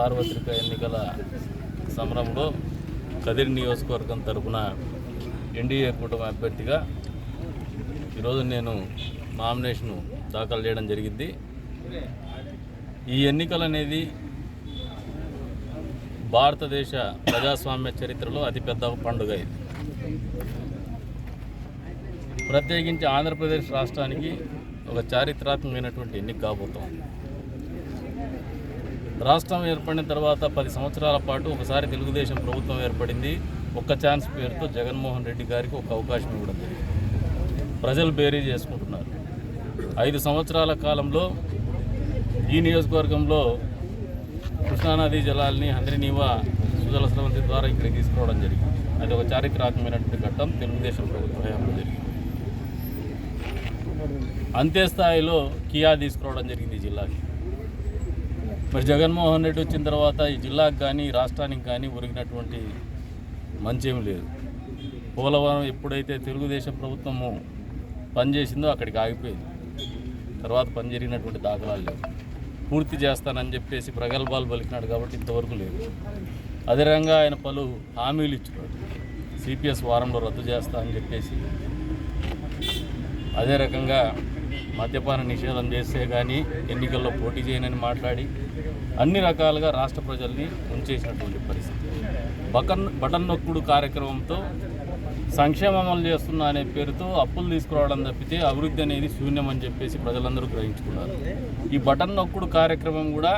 సార్వత్రిక ఎన్నికల సమరంలో కదిరి నియోజకవర్గం తరపున ఎన్డీఏ కూటమి అభ్యర్థిగా ఈరోజు నేను నామినేషన్ దాఖలు చేయడం జరిగింది. ఈ ఎన్నికలు అనేది భారతదేశ ప్రజాస్వామ్య చరిత్రలో అతిపెద్ద పండుగ ఇది. ప్రత్యేకించి ఆంధ్రప్రదేశ్ రాష్ట్రానికి ఒక చారిత్రాత్మకమైనటువంటి ఎన్నిక కాబోతోంది. రాష్ట్రం ఏర్పడిన తర్వాత పది సంవత్సరాల పాటు ఒకసారి తెలుగుదేశం ప్రభుత్వం ఏర్పడింది. ఒక్క ఛాన్స్ పేరుతో జగన్మోహన్ రెడ్డి గారికి ఒక అవకాశం ఇవ్వడం జరిగింది. ప్రజలు బేరీ చేసుకుంటున్నారు. ఐదు సంవత్సరాల కాలంలో ఈ నియోజకవర్గంలో కృష్ణానదీ జలాల్ని హంద్రినీవా సుజల స్రవంతి ద్వారా ఇక్కడికి తీసుకురావడం జరిగింది. అది ఒక చారిత్రాత్మకమైనటువంటి ఘట్టం. తెలుగుదేశం ప్రభుత్వ హయాంలో జరిగింది. అంతే స్థాయిలో కియా తీసుకురావడం జరిగింది ఈ జిల్లాకి. మరి జగన్మోహన్ రెడ్డి వచ్చిన తర్వాత ఈ జిల్లాకు కానీ రాష్ట్రానికి కానీ ఒరిగినటువంటి ఏమి లేదు. పోలవరం ఎప్పుడైతే తెలుగుదేశం ప్రభుత్వము పనిచేసిందో అక్కడికి ఆగిపోయింది. తర్వాత పని జరిగినటువంటి దాఖలాలు లేవు. పూర్తి చేస్తానని చెప్పేసి ప్రగల్భాలు పలికినాడు కాబట్టి ఇంతవరకు లేదు. అదే రకంగా ఆయన పలు హామీలు ఇచ్చినాడు. సిపిఎస్ వారంలో రద్దు చేస్తా అని చెప్పేసి. అదే రకంగా మద్యపాన నిషేధం చేస్తే కానీ ఎన్నికల్లో పోటీ చేయనని మాట్లాడి అన్ని రకాలుగా రాష్ట్ర ప్రజల్ని ఉంచేసినటువంటి పరిస్థితి. బకన్ బటన్ నొక్కుడు కార్యక్రమంతో సంక్షేమం అమలు చేస్తున్నా అనే పేరుతో అప్పులు తీసుకురావడం తప్పితే అభివృద్ధి అనేది శూన్యం అని చెప్పేసి ప్రజలందరూ గ్రహించుకున్నారు. ఈ బటన్ నొక్కుడు కార్యక్రమం కూడా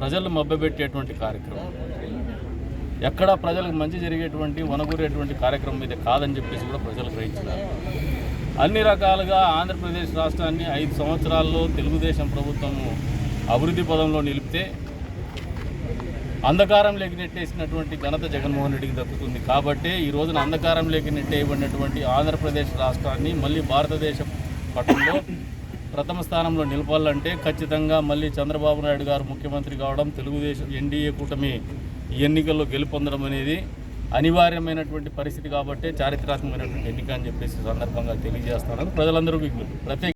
ప్రజలు మభ్యపెట్టేటువంటి కార్యక్రమం. ఎక్కడ ప్రజలకు మంచి జరిగేటువంటి వనగూరేటువంటి కార్యక్రమం ఇది కాదని చెప్పేసి కూడా ప్రజలు గ్రహించినారు. అన్ని రకాలుగా ఆంధ్రప్రదేశ్ రాష్ట్రాన్ని ఐదు సంవత్సరాల్లో తెలుగుదేశం ప్రభుత్వము అభివృద్ధి పదంలో నిలిపితే అంధకారం నెట్టేసినటువంటి ఘనత జగన్మోహన్ రెడ్డికి దక్కుతుంది. కాబట్టి ఈ రోజున అంధకారం నెట్టేయబడినటువంటి ఆంధ్రప్రదేశ్ రాష్ట్రాన్ని మళ్ళీ భారతదేశ పట్టణంలో ప్రథమ స్థానంలో నిలపాలంటే ఖచ్చితంగా మళ్ళీ చంద్రబాబు నాయుడు గారు ముఖ్యమంత్రి కావడం తెలుగుదేశం ఎన్డీఏ కూటమి ఈ ఎన్నికల్లో గెలుపొందడం అనేది అనివార్యమైనటువంటి పరిస్థితి కాబట్టి చారిత్రాత్మకమైనటువంటి ఎన్నిక అని చెప్పేసి సందర్భంగా తెలియజేస్తున్నాను. ప్రజలందరూ విజ్ఞప్తి ప్రత్యేక